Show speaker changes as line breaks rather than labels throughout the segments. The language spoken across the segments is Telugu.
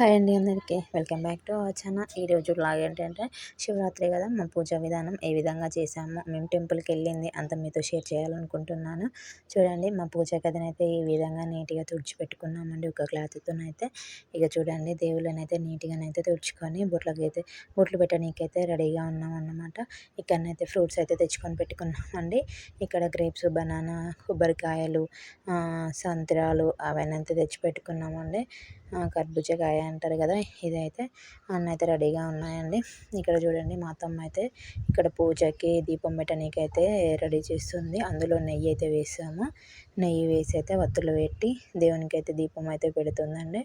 హాయ్ అండి అందరికీ. Welcome back to our channel. ఈరోజు బ్లాగ్ ఏంటంటే శివరాత్రి కదా మా పూజ విధానం ఏ విధంగా చేసాము మేము టెంపుల్కి వెళ్ళింది అంత మీతో షేర్ చేయాలనుకుంటున్నాను. చూడండి మా పూజ గదినైతే ఈ విధంగా నీట్గా తుడిచిపెట్టుకున్నామండి ఒక క్లాత్తోనైతే. ఇక చూడండి దేవుళ్ళనైతే నీట్గానైతే తుడుచుకొని బొట్లకి అయితే బొట్లు పెట్టడానికైతే రెడీగా ఉన్నాం అన్నమాట ఇక్కడనైతే ఫ్రూట్స్ అయితే తెచ్చుకొని పెట్టుకున్నామండి. ఇక్కడ గ్రేప్స్ బనానా కొబ్బరికాయలు సంత్రాలు అవన్నీ అయితే తెచ్చి పెట్టుకున్నామండి. కర్బూజకాయ అంటారు కదా ఇదైతే అన్నీ అయితే రెడీగా ఉన్నాయండి. ఇక్కడ చూడండి మా అత్తమ్మ అయితే ఇక్కడ పూజకి దీపం పెట్టడానికి అయితే రెడీ చేస్తుంది. అందులో నెయ్యి అయితే వేసాము. నెయ్యి వేసి అయితే వత్తులు పెట్టి దేవునికి అయితే దీపం అయితే పెడుతుందండి.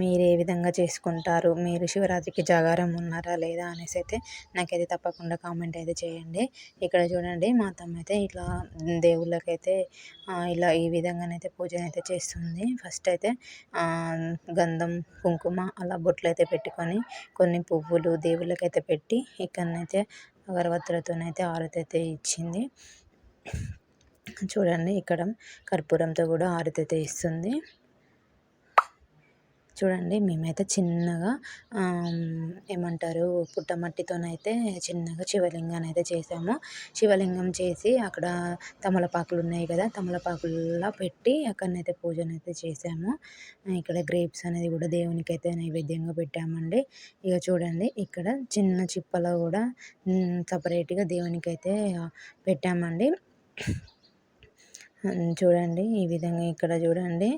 మీరు ఏ విధంగా చేసుకుంటారు? మీరు శివరాత్రికి జాగారం ఉన్నారా లేదా అనేసి అయితే నాకైతే తప్పకుండా కామెంట్ అయితే చేయండి. ఇక్కడ చూడండి మా అత్తమ్మ అయితే ఇట్లా దేవుళ్ళకైతే ఇలా ఈ విధంగానైతే పూజనైతే చేస్తుంది. ఫస్ట్ అయితే గంధం కుంకుమ అలా బొట్లు అయితే పెట్టుకొని కొన్ని పువ్వులు దేవుళ్ళకైతే పెట్టి ఇక్కడనైతే అగరవత్తులతోనైతే ఆరతి అయితే ఇచ్చింది. చూడండి ఇక్కడ కర్పూరంతో కూడా ఆరతి అయితే ఇస్తుంది. చూడండి మేమైతే చిన్నగా ఏమంటారు పుట్టమట్టితోనైతే చిన్నగా శివలింగాన్ని అయితే చేసాము. శివలింగం చేసి అక్కడ తమలపాకులు ఉన్నాయి కదా తమలపాకుల్లో పెట్టి అక్కడనైతే పూజనైతే చేసాము. ఇక్కడ గ్రేప్స్ అనేది కూడా దేవునికి అయితే నైవేద్యంగా పెట్టామండి. ఇక చూడండి ఇక్కడ చిన్న చిప్పలో కూడా సపరేట్గా దేవునికి అయితే పెట్టామండి. చూడండి. ఈ విధంగా ఇక్కడ చూడండి.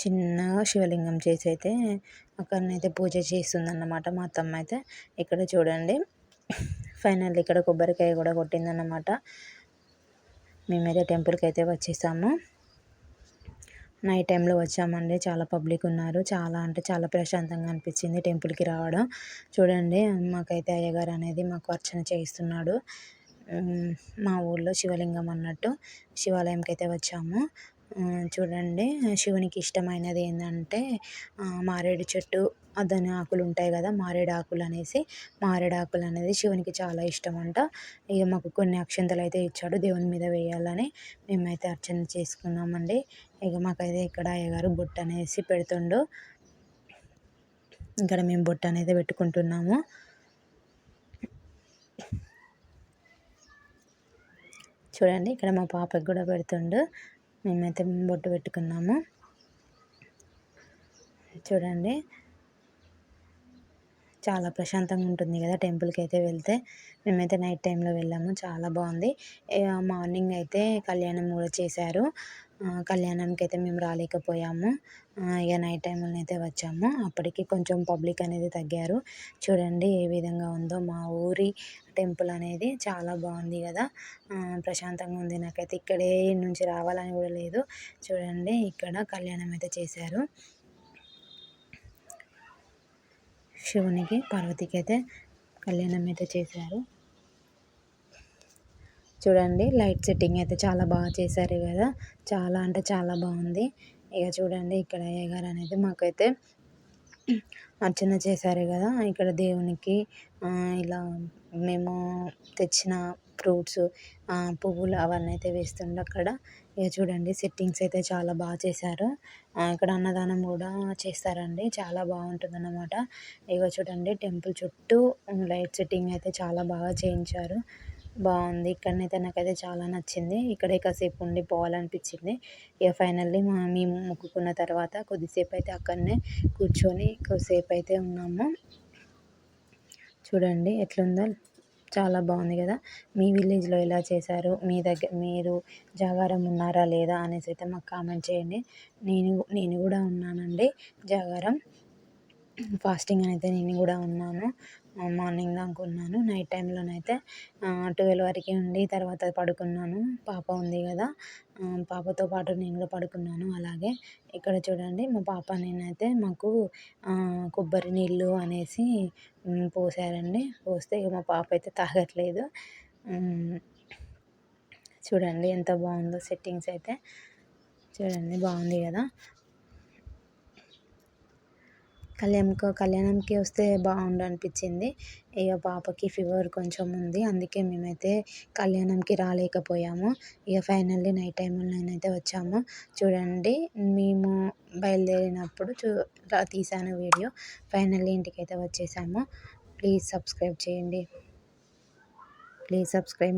చిన్నగా శివలింగం చేసి అయితే అక్కడనైతే పూజ చేస్తుందన్నమాట మా అత్తమ్మ అయితే. ఇక్కడ చూడండి. ఫైనల్ ఇక్కడ కొబ్బరికాయ కూడా కొట్టిందన్నమాట. మేమైతే టెంపుల్కి అయితే వచ్చేసాము. నైట్ టైంలో వచ్చామండి. చాలా పబ్లిక్ ఉన్నారు. చాలా అంటే చాలా ప్రశాంతంగా అనిపించింది టెంపుల్కి రావడం. చూడండి మాకైతే అయ్యగారు అనేది మాకు అర్చన చేయిస్తున్నాడు. మా ఊళ్ళో శివలింగం అన్నట్టు శివాలయంకి అయితే వచ్చాము చూడండి శివునికి ఇష్టమైనది ఏంటంటే మారేడు చెట్టు దాని ఆకులు ఉంటాయి కదా మారేడు ఆకులు అనేసి. మారేడు ఆకులు అనేది శివునికి చాలా ఇష్టం అంట ఇక మాకు కొన్ని అక్షంతలు అయితే ఇచ్చాడు దేవుని మీద వేయాలని మేమైతే అర్చన చేసుకున్నామండి. ఇక మాకైతే ఇక్కడ అయ్యగారు బొట్టు అనేసి పెడుతుండు. ఇక్కడ మేము బొట్టు అనేది పెట్టుకుంటున్నాము. చూడండి ఇక్కడ మా పాపకి కూడా పెడుతుండు. మేమైతే బొట్టు పెట్టుకున్నాము. చూడండి. చాలా ప్రశాంతంగా ఉంటుంది కదా టెంపుల్కి అయితే వెళ్తే. మేమైతే నైట్ టైంలో వెళ్ళాము. చాలా బాగుంది. మార్నింగ్ అయితే కళ్యాణం కూడా చేశారు. కళ్యాణంకి అయితే మేము రాలేకపోయాము. ఇక నైట్ టైంలో అయితే వచ్చాము. అప్పటికి కొంచెం పబ్లిక్ అనేది తగ్గారు. చూడండి ఏ విధంగా ఉందో మా ఊరి టెంపుల్ అనేది చాలా బాగుంది కదా. ప్రశాంతంగా ఉంది నాకైతే. ఇక్కడే నుంచి రావాలని కూడా లేదు. చూడండి ఇక్కడ కళ్యాణం అయితే చేశారు. శివునికి పార్వతికి అయితే కళ్యాణం అయితే చేశారు. చూడండి లైట్ సెట్టింగ్ అయితే చాలా బాగా చేశారు కదా. చాలా అంటే చాలా బాగుంది. ఇక చూడండి ఇక్కడ అయ్యగారు అనేది మాకైతే అర్చన చేశారు కదా. ఇక్కడ దేవునికి ఇలా మేము తెచ్చిన ఫ్రూట్స్ పువ్వులు అవన్నీ అయితే వేస్తుండే అక్కడ. ఇక చూడండి సెట్టింగ్స్ అయితే చాలా బాగా చేశారు. ఇక్కడ అన్నదానం కూడా చేస్తారండి. చాలా బాగుంటుంది అన్నమాట ఇక చూడండి టెంపుల్ చుట్టూ లైట్ సెట్టింగ్ అయితే చాలా బాగా చేయించారు. బాగుంది. ఇక్కడనైతే నాకైతే చాలా నచ్చింది. ఇక్కడే కాసేపు ఉండి పోవాలనిపించింది. ఇక ఫైనల్లీ మా మేము మొక్కుకున్న తర్వాత కొద్దిసేపు అయితే అక్కడనే కూర్చొని కొద్దిసేపు అయితే ఉన్నాము. చూడండి ఎట్లుందో. చాలా బాగుంది కదా. మీ విలేజ్లో ఎలా చేశారు? మీ దగ్గర మీరు జాగారం ఉన్నారా లేదా అనేసి అయితే మాకు కామెంట్ చేయండి. నేను నేను కూడా ఉన్నానండి జాగారం. ఫాస్టింగ్ అయితే నేను కూడా ఉన్నాను. మార్నింగ్ దాకా ఉన్నాను. నైట్ టైంలోనైతే ట్వెల్వ్ వరకు ఉండి తర్వాత పడుకున్నాను. పాప ఉంది కదా పాపతో పాటు నేను కూడా పడుకున్నాను అలాగే. ఇక్కడ చూడండి మా పాప నేనైతే మాకు కొబ్బరి నీళ్ళు అనేసి పోసారండి. పోస్తే ఇక మా పాప అయితే తాగట్లేదు. చూడండి ఎంత బాగుందో సెట్టింగ్స్ అయితే. చూడండి బాగుంది కదా. కళ్యాణంకి కళ్యాణంకి వస్తే బాగుండు అనిపించింది ఇక పాపకి ఫీవర్ కొంచెం ఉంది. అందుకే మేమైతే కళ్యాణంకి రాలేకపోయాము. ఇక ఫైనల్లీ నైట్ టైంలో నేనైతే వచ్చాము. చూడండి మేము బయలుదేరినప్పుడు చూ తీసాను వీడియో. ఫైనల్లీ ఇంటికైతే వచ్చేసాము. ప్లీజ్ సబ్స్క్రైబ్ చేయండి. Please subscribe